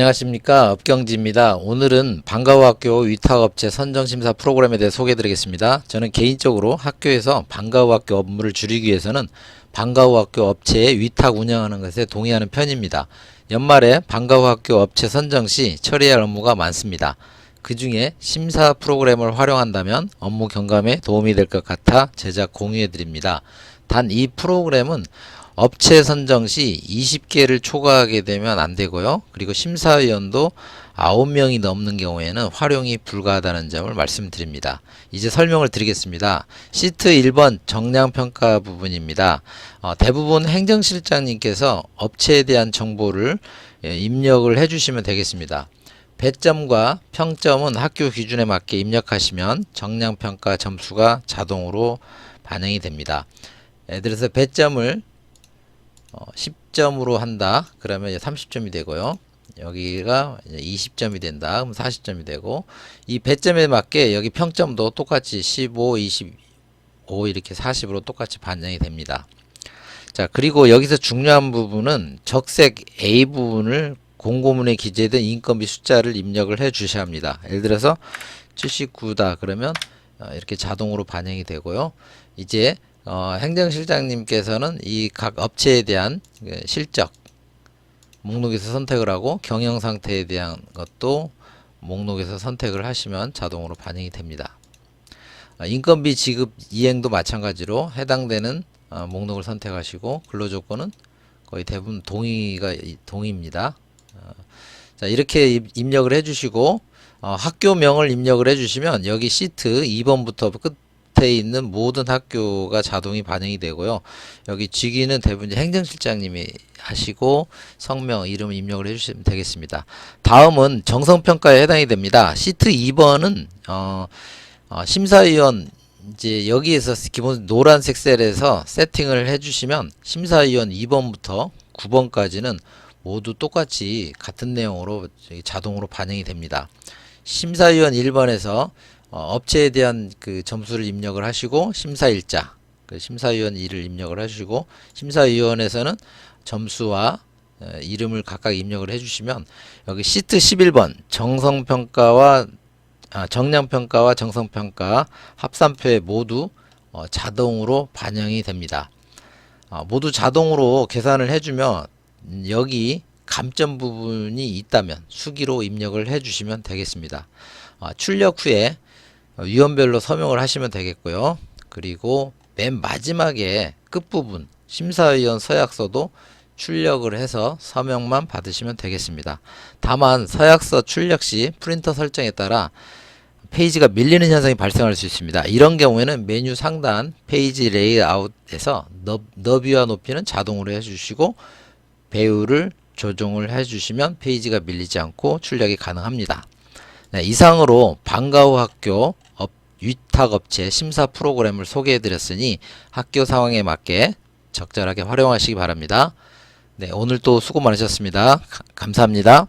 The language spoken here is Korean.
안녕하십니까 업경지입니다. 오늘은 방과후학교 위탁업체 선정심사 프로그램에 대해 소개해드리겠습니다. 저는 개인적으로 학교에서 방과후학교 업무를 줄이기 위해서는 방과후학교 업체에 위탁 운영하는 것에 동의하는 편입니다. 연말에 방과후학교 업체 선정 시 처리할 업무가 많습니다. 그 중에 심사 프로그램을 활용한다면 업무 경감에 도움이 될 것 같아 제작 공유해 드립니다. 단 이 프로그램은 업체 선정 시 20개를 초과하게 되면 안 되고요. 그리고 심사위원도 9명이 넘는 경우에는 활용이 불가하다는 점을 말씀드립니다. 이제 설명을 드리겠습니다. 시트 1번 정량평가 부분입니다. 어, 대부분 행정실장님께서 업체에 대한 정보를 예, 입력을 해주시면 되겠습니다. 배점과 평점은 학교 기준에 맞게 입력하시면 정량평가 점수가 자동으로 반영이 됩니다. 예를 들어서 배점을 어, 10점으로 한다. 그러면 이제 30점이 되고요. 여기가 이제 20점이 된다. 그럼 40점이 되고 이 배점에 맞게 여기 평점도 똑같이 15, 25 이렇게 40으로 똑같이 반영이 됩니다. 자, 그리고 여기서 중요한 부분은 적색 A 부분을 공고문에 기재된 인건비 숫자를 입력을 해 주셔야 합니다. 예를 들어서 79다 그러면 어, 이렇게 자동으로 반영이 되고요. 이제 어, 행정실장님께서는 이 각 업체에 대한 그 실적 목록에서 선택을 하고 경영 상태에 대한 것도 목록에서 선택을 하시면 자동으로 반영이 됩니다. 어, 인건비 지급 이행도 마찬가지로 해당되는 어, 목록을 선택하시고 근로 조건은 거의 대부분 동의가 동의입니다. 어, 자 이렇게 입- 입력을 해주시고 어, 학교명을 입력을 해주시면 여기 시트 2번부터 끝 에 있는 모든 학교가 자동이 반영이 되고요. 여기 직위는 대부분 행정실장님이 하시고 성명, 이름 입력을 해주시면 되겠습니다. 다음은 정성평가에 해당이 됩니다. 시트 2번은 어, 어, 심사위원 이제 여기에서 기본 노란색 셀에서 세팅을 해주시면 심사위원 2번부터 9번까지는 모두 똑같이 같은 내용으로 자동으로 반영이 됩니다. 심사위원 1번에서 어, 업체에 대한 그 점수를 입력을 하시고 심사일자 그 심사위원 2를 입력을 하시고 심사위원에서는 점수와 어, 이름을 각각 입력을 해주시면 여기 시트 11번 정성평가와 아, 정량평가와 정성평가 합산표에 모두 어, 자동으로 반영이 됩니다. 어, 모두 자동으로 계산을 해주면 음, 여기 감점 부분이 있다면 수기로 입력을 해주시면 되겠습니다. 어, 출력 후에 어, 위원별로 서명을 하시면 되겠고요. 그리고 맨 마지막에 끝부분 심사위원 서약서도 출력을 해서 서명만 받으시면 되겠습니다. 다만 서약서 출력 시 프린터 설정에 따라 페이지가 밀리는 현상이 발생할 수 있습니다. 이런 경우에는 메뉴 상단 페이지 레이아웃에서 너, 너비와 높이는 자동으로 해주시고 배우를 조정을 해주시면 페이지가 밀리지 않고 출력이 가능합니다. 네, 이상으로 방과후 학교 업, 위탁업체 심사 프로그램을 소개해드렸으니 학교 상황에 맞게 적절하게 활용하시기 바랍니다. 네, 오늘 또 수고 많으셨습니다. 가- 감사합니다.